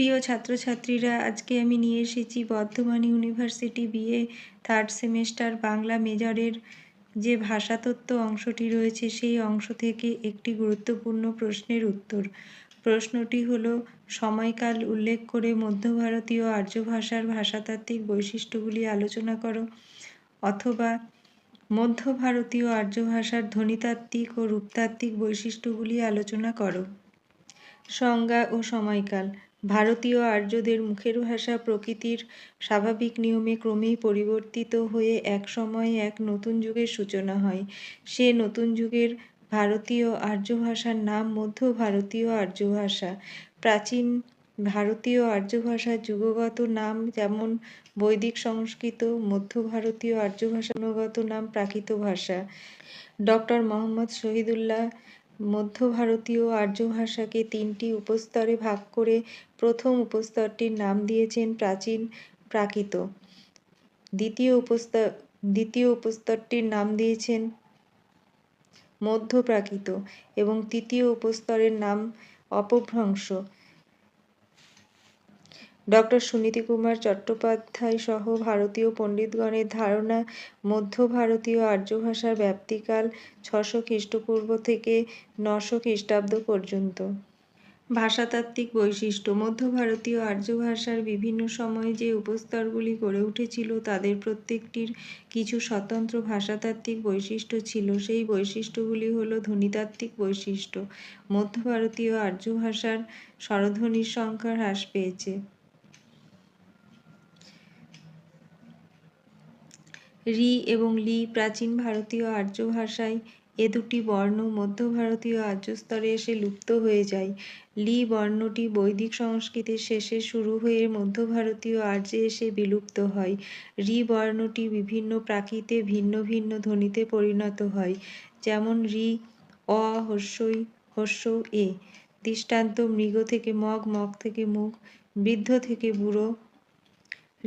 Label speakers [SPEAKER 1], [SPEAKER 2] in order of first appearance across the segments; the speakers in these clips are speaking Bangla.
[SPEAKER 1] প্রিয় ছাত্রছাত্রীরা, আজকে আমি নিয়ে এসেছি Bardhaman university BA third semester Bangla মেজরের যে ভাষাতত্ত্ব অংশটি রয়েছে, সেই অংশ থেকে একটি গুরুত্বপূর্ণ প্রশ্নের উত্তর। প্রশ্নটি হল, সময়কাল উল্লেখ করে মধ্য ভারতীয় আর্য ভাষার ভাষাতাত্ত্বিক বৈশিষ্ট্যগুলি আলোচনা করো, অথবা মধ্য ভারতীয় আর্য ভাষার ধ্বনিতাত্ত্বিক ও রূপতাত্ত্বিক বৈশিষ্ট্যগুলি আলোচনা করো। সংজ্ঞা ও সময়কাল। ভারতীয় আর্যদের মুখের ভাষা প্রকৃতির স্বাভাবিক নিয়মে ক্রমেই পরিবর্তিত হয়ে এক সময় এক নতুন যুগের সূচনা হয়। সে নতুন যুগের ভারতীয় আর্য ভাষার নাম মধ্য ভারতীয় আর্য ভাষা প্রাচীন ভারতীয় আর্য ভাষার যুগগত নাম যেমন বৈদিক সংস্কৃত, মধ্য ভারতীয় আর্য ভাষাগত নাম প্রাকৃত ভাষা। ডক্টর মোহাম্মদ শহীদুল্লাহ মধ্য ভারতীয় আর্য ভাষাকে তিনটি উপস্তরে ভাগ করে প্রথম উপস্তরটির নাম দিয়েছেন প্রাচীন প্রাকৃত। দ্বিতীয় উপস্তর দ্বিতীয় উপস্তরটির নাম দিয়েছেন মধ্য প্রাকৃত এবং তৃতীয় উপস্তরের নাম অপভ্রংশ। ডক্টর সুনীতি কুমার চট্টোপাধ্যায় সহ ভারতীয় পণ্ডিতগণের ধারণা, মধ্য ভারতীয় আর্য ভাষার ব্যাপ্তিকাল ছশো খ্রিস্টপূর্ব থেকে নশো খ্রিস্টাব্দ পর্যন্ত। ভাষাতাত্ত্বিক বৈশিষ্ট্য, মধ্য ভারতীয় আর্য ভাষার বিভিন্ন সময়ে যে উপস্তরগুলি গড়ে উঠেছিল তাদের প্রত্যেকটির কিছু স্বতন্ত্র ভাষাতাত্ত্বিক বৈশিষ্ট্য ছিল। সেই বৈশিষ্ট্যগুলি হল ধ্বনিতাত্ত্বিক বৈশিষ্ট্য। মধ্য ভারতীয় আর্য ভাষার স্বরধ্বনির সংখ্যা হ্রাস পেয়েছে। রি এবং লি প্রাচীন ভারতীয় আর্য ভাষায় এ দুটি বর্ণ মধ্য ভারতীয় আর্য স্তরে এসে লুপ্ত হয়ে যায়। লি বর্ণটি বৈদিক সংস্কৃতির শেষে শুরু হয়ে মধ্য ভারতীয় আর্যে এসে বিলুপ্ত হয়। রি বর্ণটি বিভিন্ন প্রাকৃতে ভিন্ন ভিন্ন ধ্বনিতে পরিণত হয়, যেমন রি, অ হস্যই হস্য এ। দৃষ্টান্ত মৃগ থেকে মগ মগ থেকে মুখ, বৃদ্ধ থেকে বুড়ো,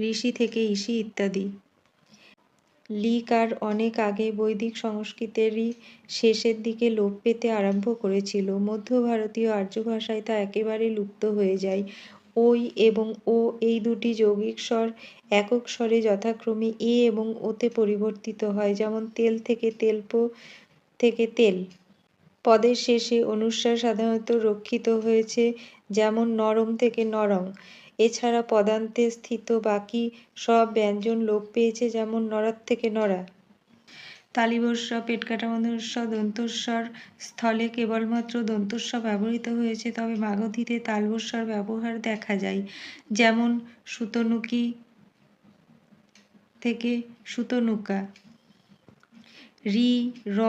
[SPEAKER 1] ঋষি থেকে ইসি ইত্যাদি। লিকার অনেক আগে বৈদিক সংস্কৃতেরই শেষের দিকে লোপ পেতে আরম্ভ করেছিল। মধ্য ভারতীয় আর্য ভাষায় তা একেবারে লুপ্ত হয়ে যায়। ওই এবং ও এই দুটি যৌগিক স্বর একক স্বরে যথাক্রমে এ এবং ওতে পরিবর্তিত হয়, যেমন তেল থেকে তেলপ থেকে তেল। পদের শেষে অনুস্বার সাধারণত রক্ষিত হয়েছে যেমন নরম থেকে নরম। এছাড়া পদান্তে স্থিত বাকি সব ব্যঞ্জন লোপ পেয়েছে, যেমন নড়ার থেকে তালিবস্ব পেটকাটা বন্ধস্ব দন্তস্বর, স্থলে কেবলমাত্র দন্তস্ব ব্যবহৃত হয়েছে, তবে মাগধীতে তালবস্বর ব্যবহার দেখা যায়। যেমন সুতনুকি থেকে সুতনুকা। রি, র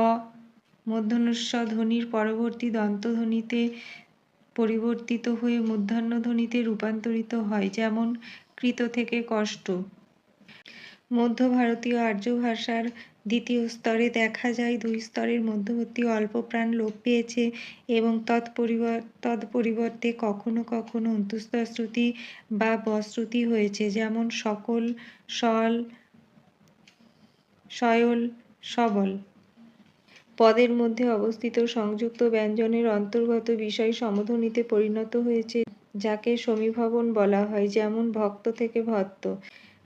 [SPEAKER 1] মূর্ধন্যস্ব ধ্বনির পরবর্তী দন্তধ্বনিতে পরিবর্তিত হয়ে মূর্ধন্যধ্বনিতে রূপান্তরিত হয়, যেমন কৃত থেকে কষ্ট। মধ্য ভারতীয় আর্য ভাষার দ্বিতীয় স্তরে দেখা যায়, দুই স্তরের মধ্যবর্তী অল্প প্রাণ লোপ পেয়েছে এবং তৎপরিবর তৎপরিবর্তে কখনো কখনো অন্তুস্তর শ্রুতি বা বশ্রুতি হয়েছে, যেমন সকল, সল, সয়ল, সবল। পদের মধ্যে অবস্থিত সংযুক্ত ব্যঞ্জনের অন্তর্গত বিষয় সমধ্বনিতে পরিণত হয়েছে, যাকে সমীভবন বলা হয়, যেমন ভক্ত থেকে ভত্ত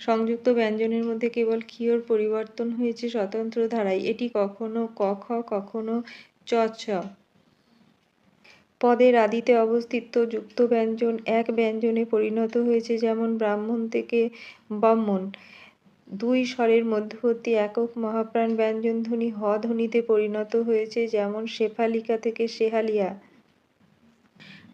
[SPEAKER 1] সংযুক্ত ব্যঞ্জনের মধ্যে কেবল ক্ষীয়র পরিবর্তন হয়েছে স্বতন্ত্র ধারায়। এটি কখনো ক, খ, কখনো চ। পদের আদিতে অবস্থিত যুক্ত ব্যঞ্জন এক ব্যঞ্জনে পরিণত হয়েছে, যেমন ব্রাহ্মণ থেকে ব্রহ্মণ। দুই স্বরের মধ্যবর্তী একক মহাপ্রাণ ব্যঞ্জনধ্বনি হ ধ্বনিতে পরিণত হয়েছে যেমন শেফালিকা থেকে শেহালিয়া।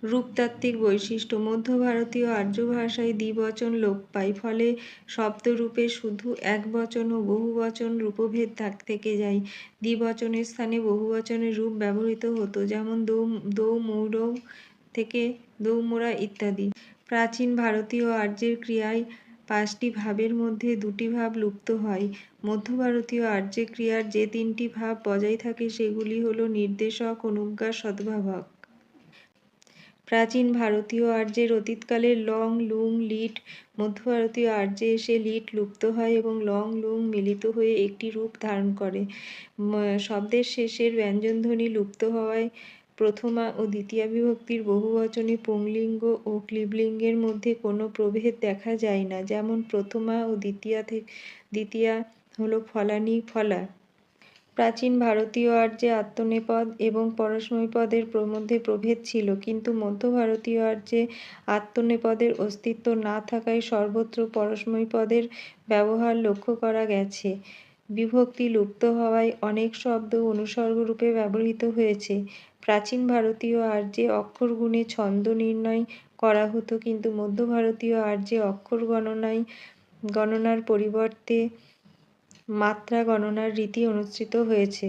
[SPEAKER 1] রূপতাত্ত্বিক বৈশিষ্ট্য মধ্য ভারতীয় আর্য ভাষায় দ্বিবচন লোপ পায়, ফলে শব্দরূপে শুধু এক বচন ও বহুবচন রূপভেদ থাক, থেকে যায়। দ্বিবচনের স্থানে বহুবচনের রূপ ব্যবহৃত হতো, যেমন দৌ দৌমৌরৌ থেকে দৌমোড়া ইত্যাদি। প্রাচীন ভারতীয় আর্যের ক্রিয়ায় পাঁচটি ভাবের মধ্যে দুটি ভাব লুপ্ত হয়। মধ্য ভারতীয় আর্যে ক্রিয়ার যে তিনটি ভাব বজায় থাকে সেগুলি হল নির্দেশক, অনুজ্ঞা, সদ্ভাবক। প্রাচীন ভারতীয় আর্যের অতীতকালে লং, লুং, লিট মধ্য ভারতীয় আর্যে এসে লিট লুপ্ত হয় এবং লং, লুং মিলিত হয়ে একটি রূপ ধারণ করে। শব্দের শেষের ব্যঞ্জনধ্বনি লুপ্ত হওয়ায় প্রথমা ও দ্বিতীয়া বিভক্তির বহুবচনে পুংলিঙ্গ ও ক্লিবলিঙ্গের মধ্যে কোনো প্রভেদ দেখা যায় না। যেমন প্রথমা ও দ্বিতীয়া থেকে দ্বিতীয়া হলো ফলানি ফলা। প্রাচীন ভারতীয় আর্যে আত্মনেপদ এবং পরস্মৈপদের মধ্যে প্রভেদ ছিল, কিন্তু মধ্য ভারতীয় আর্যে আত্মনেপদের অস্তিত্ব না থাকায় সর্বত্র পরস্মৈপদের ব্যবহার লক্ষ্য করা গেছে। বিভক্তি লুপ্ত হওয়ায় অনেক শব্দ অনুসর্গরূপে ব্যবহৃত হয়েছে। প্রাচীন ভারতীয় আর্যে অক্ষর গুণে ছন্দ নির্ণয় করা হতো, কিন্তু মধ্য ভারতীয় আর্যে অক্ষর গণনায়, গণনার পরিবর্তে মাত্রা গণনার রীতি অনুসৃত হয়েছে।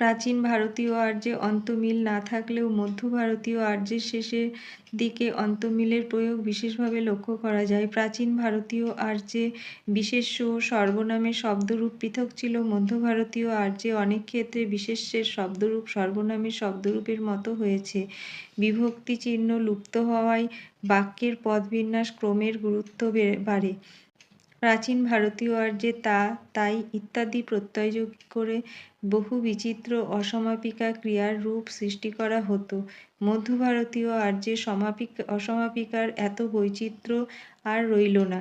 [SPEAKER 1] প্রাচীন ভারতীয় আর্যে অন্তমিল না থাকলেও মধ্য ভারতীয় আর্যের শেষের দিকে অন্তমিলের প্রয়োগ বিশেষভাবে লক্ষ্য করা যায়। প্রাচীন ভারতীয় আর্যে বিশেষ্য ও সর্বনামের শব্দরূপ পৃথক ছিল মধ্য ভারতীয় আর্যে অনেক ক্ষেত্রে বিশেষ্যের শব্দরূপ, সর্বনামের শব্দরূপের মতো হয়েছে। বিভক্তি চিহ্ন লুপ্ত হওয়ায় বাক্যের পদবিন্যাস ক্রমের গুরুত্ব বাড়ে। প্রাচীন ভারতীয় আর্যে তা, তাই ইত্যাদি প্রত্যয় যোগ করে বহু বিচিত্র অসমাপিকা ক্রিয়ার রূপ সৃষ্টি করা হতো। মধ্য ভারতীয় আর্যে সমাপিক, অসমাপিকার এত বৈচিত্র্য আর রইল না।